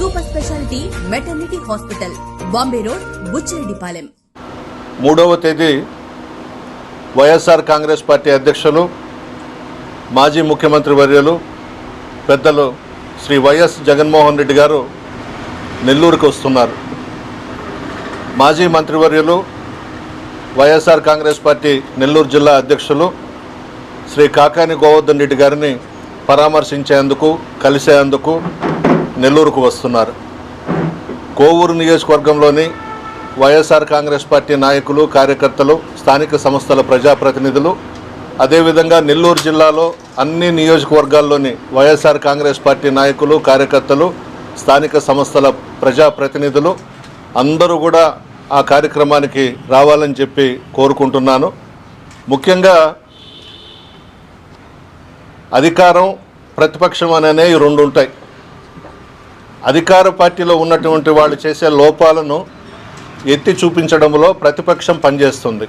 super speciality maternity hospital Bombay road Buchireddypalem. మూడవ తేదీ YSR Congress party అధ్యక్షులు మాజీ ముఖ్యమంత్రి వర్యులు పెద్దలు శ్రీ వైఎస్ జగన్మోహన్ రెడ్డి గారు నెల్లూరుకు వస్తున్నారు. మాజీ మంత్రివర్యులు వైఎస్ఆర్ కాంగ్రెస్ పార్టీ నెల్లూరు జిల్లా అధ్యక్షులు శ్రీ కాకాని గోవర్ధన్ రెడ్డి గారిని పరామర్శించేందుకు కలిసేందుకు నెల్లూరుకు వస్తున్నారు. కోవూరు నియోజకవర్గంలోని వైఎస్ఆర్ కాంగ్రెస్ పార్టీ నాయకులు కార్యకర్తలు స్థానిక సంస్థల ప్రజాప్రతినిధులు అదేవిధంగా నెల్లూరు జిల్లాలో అన్ని నియోజకవర్గాల్లోని వైఎస్ఆర్ కాంగ్రెస్ పార్టీ నాయకులు కార్యకర్తలు స్థానిక సంస్థల ప్రజాప్రతినిధులు అందరూ కూడా ఆ కార్యక్రమానికి రావాలని చెప్పి కోరుకుంటున్నాను. ముఖ్యంగా అధికారం ప్రతిపక్షం అనే రెండు ఉంటాయి అధికార పార్టీలో ఉన్నటువంటి వాళ్ళు చేసే లోపాలను ఎత్తి చూపించడంలో ప్రతిపక్షం పనిచేస్తుంది.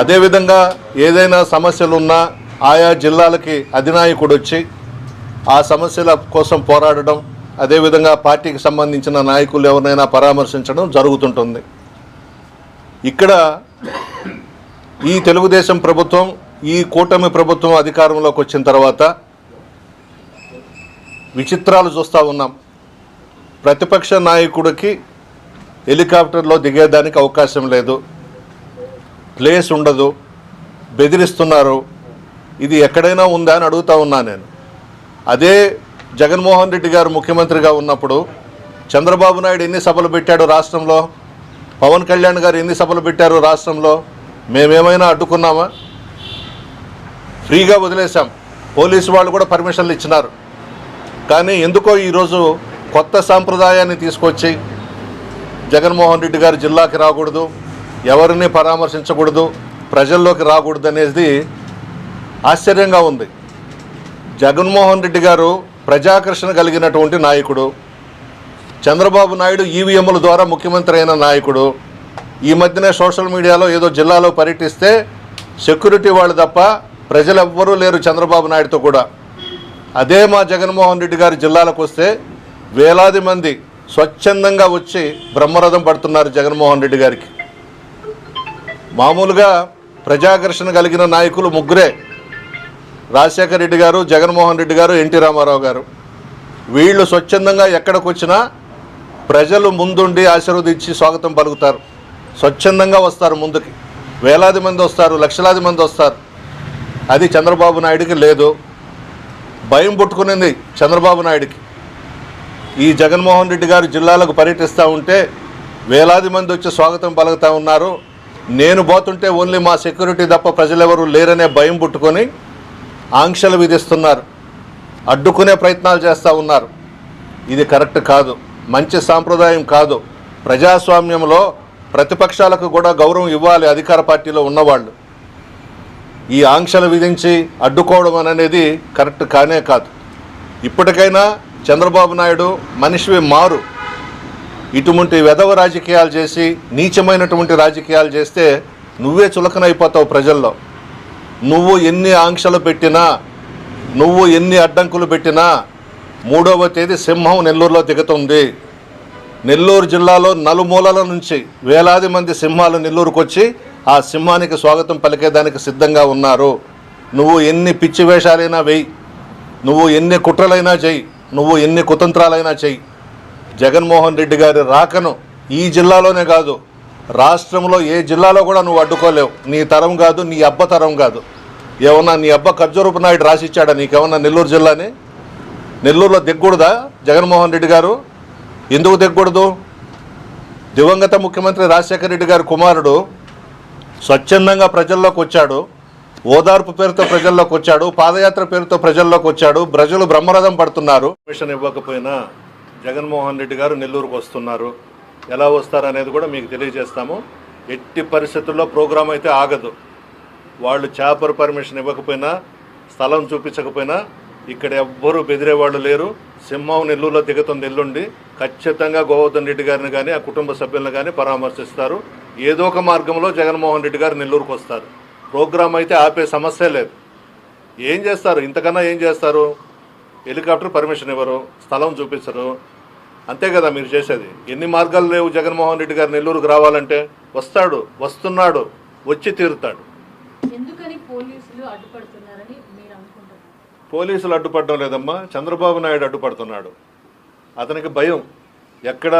అదేవిధంగా ఏదైనా సమస్యలు ఉన్నా ఆయా జిల్లాలకి అధినాయకుడు వచ్చి ఆ సమస్యల కోసం పోరాడడం అదేవిధంగా పార్టీకి సంబంధించిన నాయకులు ఎవరినైనా పరామర్శించడం జరుగుతుంటుంది. ఇక్కడ ఈ తెలుగుదేశం ప్రభుత్వం ఈ కూటమి ప్రభుత్వం అధికారంలోకి వచ్చిన తర్వాత విచిత్రాలు చూస్తూ ఉన్నాం. ప్రతిపక్ష నాయకుడికి హెలికాప్టర్లో దిగేదానికి అవకాశం లేదు. ప్లేస్ ఉండదు. బెదిరిస్తున్నారు. ఇది ఎక్కడైనా ఉందా అని అడుగుతా ఉన్నా నేను. అదే జగన్మోహన్ రెడ్డి గారు ముఖ్యమంత్రిగా ఉన్నప్పుడు చంద్రబాబు నాయుడు ఎన్ని సభలు పెట్టాడు రాష్ట్రంలో? పవన్ కళ్యాణ్ గారు ఎన్ని సభలు పెట్టారు రాష్ట్రంలో? మేమేమైనా అడ్డుకున్నామా? ఫ్రీగా వదిలేశాం. పోలీసు వాళ్ళు కూడా పర్మిషన్లు ఇచ్చినారు. కానీ ఎందుకో ఈరోజు కొత్త సాంప్రదాయాన్ని తీసుకొచ్చి జగన్మోహన్ రెడ్డి గారు జిల్లాకి రాకూడదు ఎవరిని పరామర్శించకూడదు ప్రజల్లోకి రాకూడదు అనేది ఆశ్చర్యంగా ఉంది. జగన్మోహన్ రెడ్డి గారు ప్రజాకర్షణ కలిగినటువంటి నాయకుడు చంద్రబాబు నాయుడు ఈవీఎంల ద్వారా ముఖ్యమంత్రి అయిన నాయకుడు ఈ మధ్యనే సోషల్ మీడియాలో ఏదో జిల్లాలో పర్యటిస్తే సెక్యూరిటీ వాళ్ళు తప్ప ప్రజలు ఎవ్వరూ లేరు చంద్రబాబు నాయుడుతో కూడా. అదే మా జగన్మోహన్ రెడ్డి గారి జిల్లాలకు వస్తే వేలాది మంది స్వచ్ఛందంగా వచ్చి బ్రహ్మరథం పడుతున్నారు జగన్మోహన్ రెడ్డి గారికి. మామూలుగా ప్రజాకర్షణ కలిగిన నాయకులు ముగ్గురే. రాజశేఖర రెడ్డి గారు జగన్మోహన్ రెడ్డి గారు ఎన్టీ రామారావు గారు. వీళ్ళు స్వచ్ఛందంగా ఎక్కడికి వచ్చినా ప్రజలు ముందుండి ఆశీర్వదించి స్వాగతం పలుకుతారు. స్వచ్ఛందంగా వస్తారు ముందుకి. వేలాది మంది వస్తారు లక్షలాది మంది వస్తారు. అది చంద్రబాబు నాయుడికి లేదు. భయం పుట్టుకునింది చంద్రబాబు నాయుడికి. ఈ జగన్మోహన్ రెడ్డి గారు జిల్లాలకు పర్యటిస్తూ ఉంటే వేలాది మంది వచ్చి స్వాగతం పలుకుతూ ఉన్నారు. నేను పోతుంటే ఓన్లీ మా సెక్యూరిటీ తప్ప ప్రజలెవరూ లేరనే భయం పుట్టుకొని ఆంక్షలు విధిస్తున్నారు. అడ్డుకునే ప్రయత్నాలు చేస్తూ ఉన్నారు. ఇది కరెక్ట్ కాదు. మంచి సాంప్రదాయం కాదు. ప్రజాస్వామ్యంలో ప్రతిపక్షాలకు కూడా గౌరవం ఇవ్వాలి అధికార పార్టీలో ఉన్నవాళ్ళు. ఈ ఆంక్షలు విధించి అడ్డుకోవడం అనేది కరెక్ట్ కానే కాదు. ఇప్పటికైనా చంద్రబాబు నాయుడు మనిషివి మారు. ఇటువంటి వెధవ రాజకీయాలు చేసి నీచమైనటువంటి రాజకీయాలు చేస్తే నువ్వే చులకనైపోతావు ప్రజల్లో. నువ్వు ఎన్ని ఆంక్షలు పెట్టినా నువ్వు ఎన్ని అడ్డంకులు పెట్టినా మూడవ తేదీ సింహం నెల్లూరులో దిగుతుంది. నెల్లూరు జిల్లాలో నలుమూలల నుంచి వేలాది మంది సింహాలు నెల్లూరుకు వచ్చి ఆ సింహానికి స్వాగతం పలికేదానికి సిద్ధంగా ఉన్నారు. నువ్వు ఎన్ని పిచ్చి వేషాలైనా వెయ్యి నువ్వు ఎన్ని కుట్రలైనా చెయ్యి నువ్వు ఎన్ని కుతంత్రాలైనా చెయ్యి జగన్మోహన్ రెడ్డి గారి రాకను ఈ జిల్లాలోనే కాదు రాష్ట్రంలో ఏ జిల్లాలో కూడా నువ్వు అడ్డుకోలేవు. నీ తరం కాదు నీ అబ్బ తరం కాదు. ఏమన్నా నీ అబ్బ ఖర్జూరపు నాయుడు రాసిచ్చాడా నీకేమన్నా నెల్లూరు జిల్లాని? నెల్లూరులో దిగ్గకూడదా జగన్మోహన్ రెడ్డి గారు? ఎందుకు దిగకూడదు? దివంగత ముఖ్యమంత్రి రాజశేఖర రెడ్డి గారి కుమారుడు స్వచ్ఛందంగా ప్రజల్లోకి వచ్చాడు. ఓదార్పు పేరుతో ప్రజల్లోకి వచ్చాడు. పాదయాత్ర పేరుతో ప్రజల్లోకి వచ్చాడు. ప్రజలు బ్రహ్మరథం పడుతున్నారు. పర్మిషన్ ఇవ్వకపోయినా జగన్మోహన్ రెడ్డి గారు నెల్లూరుకు వస్తున్నారు. ఎలా వస్తారు అనేది కూడా మీకు తెలియజేస్తాము. ఎట్టి పరిస్థితుల్లో ప్రోగ్రాం అయితే ఆగదు. వాళ్ళు చేపర్ పర్మిషన్ ఇవ్వకపోయినా స్థలం చూపించకపోయినా ఇక్కడ ఎవ్వరూ బెదిరేవాళ్ళు లేరు. సింహం నెల్లూరులో దిగుతుంది ఎల్లుండి. ఖచ్చితంగా గోవర్ధన్ రెడ్డి గారిని కానీ ఆ కుటుంబ సభ్యులను కానీ పరామర్శిస్తారు. ఏదో ఒక మార్గంలో జగన్మోహన్ రెడ్డి గారు నెల్లూరుకు వస్తారు. ప్రోగ్రాం అయితే ఆపే సమస్య లేదు. ఏం చేస్తారు? ఇంతకన్నా ఏం చేస్తారు? హెలికాప్టర్ పర్మిషన్ ఇవ్వరు స్థలం చూపించరు. అంతే కదా మీరు చేసేది. ఎన్ని మార్గాలు లేవు జగన్మోహన్ రెడ్డి గారు నెల్లూరుకు రావాలంటే? వస్తాడు వస్తున్నాడు వచ్చి తీరుతాడు. ఎందుకని పోలీసులు అడ్డుపడుతున్నారని పోలీసులు అడ్డుపడడం లేదమ్మా. చంద్రబాబు నాయుడు అడ్డుపడుతున్నాడు. అతనికి భయం. ఎక్కడ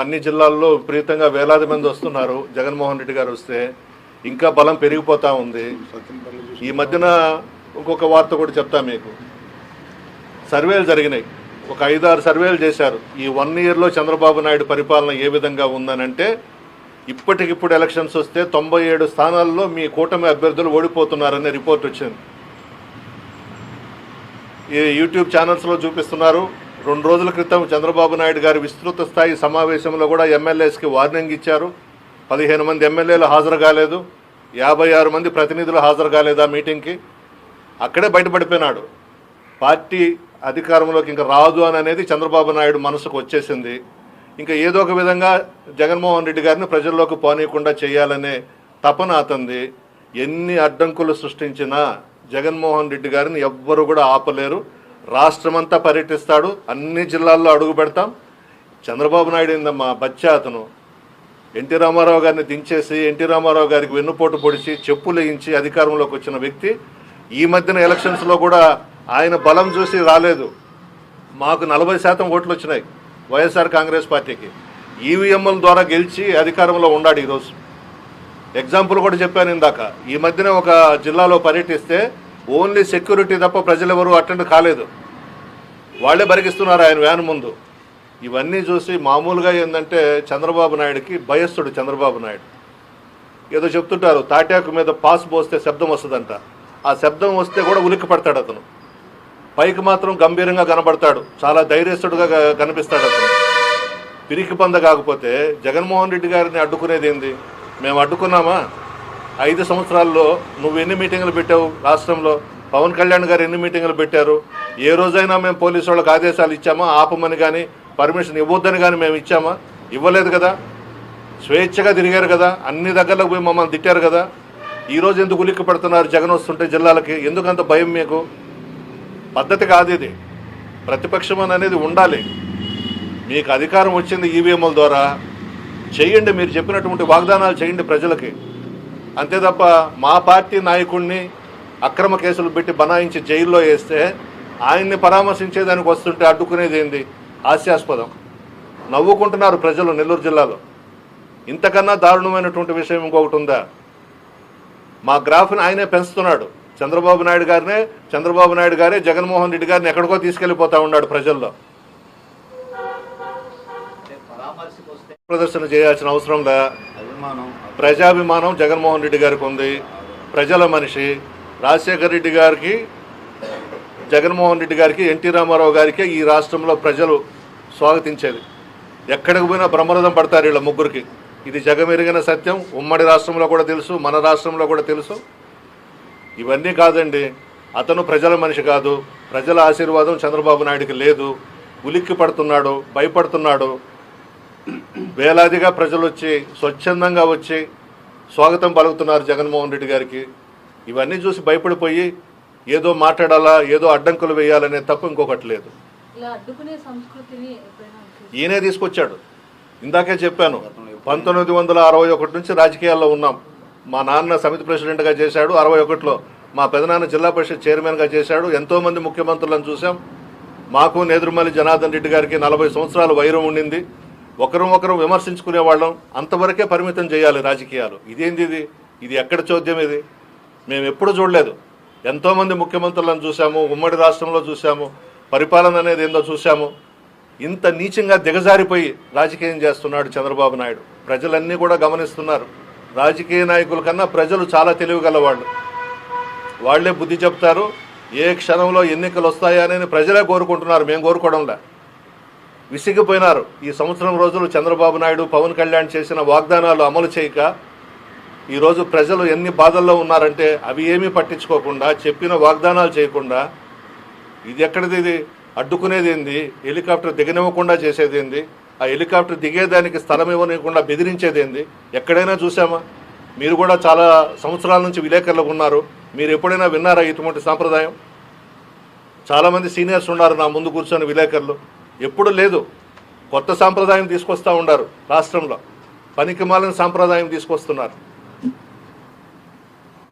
అన్ని జిల్లాల్లో విపరీతంగా వేలాది మంది వస్తున్నారు. జగన్మోహన్ రెడ్డి గారు వస్తే ఇంకా బలం పెరిగిపోతూ ఉంది. ఈ మధ్యన ఇంకొక వార్త కూడా చెప్తా మీకు. సర్వేలు జరిగినాయి. ఒక ఐదారు సర్వేలు చేశారు. ఈ వన్ ఇయర్లో చంద్రబాబు నాయుడు పరిపాలన ఏ విధంగా ఉందనంటే ఇప్పటికిప్పుడు ఎలక్షన్స్ వస్తే తొంభై ఏడు స్థానాల్లో మీ కూటమి అభ్యర్థులు ఓడిపోతున్నారనే రిపోర్ట్ వచ్చింది. యూట్యూబ్ ఛానల్స్లో చూపిస్తున్నారు. రెండు రోజుల క్రితం చంద్రబాబు నాయుడు గారి విస్తృత స్థాయి సమావేశంలో కూడా ఎమ్మెల్యేస్కి వార్నింగ్ ఇచ్చారు. పదిహేను మంది ఎమ్మెల్యేలు హాజరు కాలేదు. యాభై ఆరు మంది ప్రతినిధులు హాజరు కాలేదు ఆ మీటింగ్కి? అక్కడే బయటపడిపోయినాడు. పార్టీ అధికారంలోకి ఇంకా రాదు అని అనేది చంద్రబాబు నాయుడు మనసుకు వచ్చేసింది. ఇంకా ఏదో ఒక విధంగా జగన్మోహన్ రెడ్డి గారిని ప్రజల్లోకి పోనీయకుండా చేయాలనే తపన అతంది ఎన్ని అడ్డంకులు సృష్టించినా జగన్మోహన్ రెడ్డి గారిని ఎవ్వరు కూడా ఆపలేరు. రాష్ట్రమంతా పర్యటిస్తాడు. అన్ని జిల్లాల్లో అడుగు పెడతాం. చంద్రబాబు నాయుడు ఏందమ్మా బచ్చా అతను. ఎన్టీ రామారావు గారిని దించేసి ఎన్టీ రామారావు గారికి వెన్నుపోటు పొడిచి చెప్పు వేయించి అధికారంలోకి వచ్చిన వ్యక్తి. ఈ మధ్యన ఎలక్షన్స్లో కూడా ఆయన బలం చూసి రాలేదు. మాకు నలభై శాతం ఓట్లు వచ్చినాయి వైఎస్ఆర్ కాంగ్రెస్ పార్టీకి. ఈవీఎంల ద్వారా గెలిచి అధికారంలో ఉన్నాడు ఈరోజు. ఎగ్జాంపుల్ కూడా చెప్పాను ఇందాక. ఈ మధ్యన ఒక జిల్లాలో పర్యటిస్తే ఓన్లీ సెక్యూరిటీ తప్ప ప్రజలెవరూ అటెండ్ కాలేదు. వాళ్ళే బరిగిస్తున్నారు ఆయన వ్యాన్ ముందు. ఇవన్నీ చూసి మామూలుగా ఏంటంటే చంద్రబాబు నాయుడుకి భయస్థుడు చంద్రబాబు నాయుడు. ఏదో చెప్తుంటారు తాటాకు మీద పాస్ పోస్తే శబ్దం వస్తుందంట. ఆ శబ్దం వస్తే కూడా ఉలిక్కి పడతాడు అతను. పైకి మాత్రం గంభీరంగా కనబడతాడు. చాలా ధైర్యస్తుడుగా కనిపిస్తాడు అతను. పిరికి పంద కాకపోతే జగన్మోహన్ రెడ్డి గారిని అడ్డుకునేది ఏంది? మేము అడ్డుకున్నామా? ఐదు సంవత్సరాల్లో నువ్వు ఎన్ని మీటింగులు పెట్టావు రాష్ట్రంలో? పవన్ కళ్యాణ్ గారు ఎన్ని మీటింగులు పెట్టారు? ఏ రోజైనా మేము పోలీసు వాళ్ళకి ఆదేశాలు ఇచ్చామా? ఆపమని కానీ పర్మిషన్ ఇవ్వద్దని కానీ మేము ఇచ్చామా? ఇవ్వలేదు కదా. స్వేచ్ఛగా తిరిగారు కదా. అన్ని దగ్గరలకు పోయి మమ్మల్ని తిట్టారు కదా. ఈరోజు ఎందుకు ఉలిక్కి పడుతున్నారు? జగన్ వస్తుంటే జిల్లాలకి ఎందుకంత భయం మీకు? పద్ధతి కాదు ఇది. ప్రతిపక్షం అనేది ఉండాలి. మీకు అధికారం వచ్చింది ఈవీఎంల ద్వారా. చేయండి మీరు చెప్పినటువంటి వాగ్దానాలు చేయండి ప్రజలకి. అంతే తప్ప మా పార్టీ నాయకుడిని అక్రమ కేసులు పెట్టి బనాయించి జైల్లో వేస్తే ఆయన్ని పరామర్శించేదానికి వస్తుంటే అడ్డుకునేది ఏంది? హాస్యాస్పదం. నవ్వుకుంటున్నారు ప్రజలు నెల్లూరు జిల్లాలో. ఇంతకన్నా దారుణమైనటువంటి విషయం ఇంకొకటి ఉందా? మా గ్రాఫ్ని ఆయనే పెంచుతున్నాడు. చంద్రబాబు నాయుడు గారినే చంద్రబాబు నాయుడు గారే జగన్మోహన్ రెడ్డి గారిని ఎక్కడికో తీసుకెళ్ళిపోతా ఉన్నాడు ప్రజల్లో. ప్రదర్శన చేయాల్సిన అవసరం లే. ప్రజాభిమానం జగన్మోహన్ రెడ్డి గారికి ఉంది. ప్రజల మనిషి. రాజశేఖర రెడ్డి గారికి జగన్మోహన్ రెడ్డి గారికి ఎన్టీ రామారావు గారికి ఈ రాష్ట్రంలో ప్రజలు స్వాగతించేది. ఎక్కడికి పోయినా బ్రహ్మరథం పడతారు వీళ్ళ ముగ్గురికి. ఇది జగమెరిగిన సత్యం. ఉమ్మడి రాష్ట్రంలో కూడా తెలుసు మన రాష్ట్రంలో కూడా తెలుసు. ఇవన్నీ కాదండి. అతను ప్రజల మనిషి కాదు. ప్రజల ఆశీర్వాదం చంద్రబాబు నాయుడికి లేదు. ఉలిక్కి పడుతున్నాడు భయపడుతున్నాడు. వేలాదిగా ప్రజలు వచ్చి స్వచ్ఛందంగా వచ్చి స్వాగతం పలుకుతున్నారు జగన్మోహన్ రెడ్డి గారికి. ఇవన్నీ చూసి భయపడిపోయి ఏదో మాట్లాడాలా ఏదో అడ్డంకులు వేయాలనే తప్ప ఇంకొకటి లేదు? ఈయనే తీసుకొచ్చాడు. ఇందాకే చెప్పాను పంతొమ్మిది వందల అరవై ఒకటి నుంచి రాజకీయాల్లో ఉన్నాం. మా నాన్న సమితి ప్రెసిడెంట్గా చేశాడు అరవై ఒకటిలో మా పెదనాన్న జిల్లా పరిషత్ చైర్మన్గా చేశాడు ఎంతోమంది ముఖ్యమంత్రులను చూసాం మాకు నేదురుమల్లి జనార్దన్ రెడ్డి గారికి నలభై సంవత్సరాలు వైరం ఉండింది. ఒకరు ఒకరు విమర్శించుకునే వాళ్ళం. అంతవరకే పరిమితం చేయాలి రాజకీయాలు. ఇదేంది ఇది? ఇది ఎక్కడ చోద్యం ఇది? మేము ఎప్పుడు చూడలేదు. ఎంతోమంది ముఖ్యమంత్రులను చూసాము ఉమ్మడి రాష్ట్రంలో చూసాము పరిపాలన అనేది ఏందో చూసాము ఇంత నీచంగా దిగజారిపోయి రాజకీయం చేస్తున్నాడు చంద్రబాబు నాయుడు. ప్రజలన్నీ కూడా గమనిస్తున్నారు. రాజకీయ నాయకుల కన్నా ప్రజలు చాలా తెలివిగలవాళ్ళు. వాళ్ళే బుద్ధి చెప్తారు ఏ క్షణంలో ఎన్నికలు వస్తాయా అని ప్రజలే కోరుకుంటున్నారు. మేము కోరుకోవడంలా. విసిగిపోయినారు. ఈ సంవత్సరం రోజులు చంద్రబాబు నాయుడు పవన్ కళ్యాణ్ చేసిన వాగ్దానాలు అమలు చేయక ఈరోజు ప్రజలు ఎన్ని బాధల్లో ఉన్నారంటే అవి ఏమీ పట్టించుకోకుండా చెప్పిన వాగ్దానాలు చేయకుండా ఇది ఎక్కడిది ఇది? అడ్డుకునేది ఏంది? హెలికాప్టర్ దిగనివ్వకుండా చేసేది ఏంది? ఆ హెలికాప్టర్ దిగేదానికి స్థలం ఇవ్వనివ్వకుండా బెదిరించేది ఏంది? ఎక్కడైనా చూసామా మీరు కూడా చాలా సంవత్సరాల నుంచి విలేకరులకు ఉన్నారు. మీరు ఎప్పుడైనా విన్నారా ఇటువంటి సాంప్రదాయం? చాలామంది సీనియర్స్ ఉన్నారు నా ముందు కూర్చొని విలేకరులు. ఎప్పుడు లేదు. కొత్త సాంప్రదాయం తీసుకొస్తూ ఉండారు రాష్ట్రంలో. పనికిమాలిన సాంప్రదాయం తీసుకొస్తున్నారు.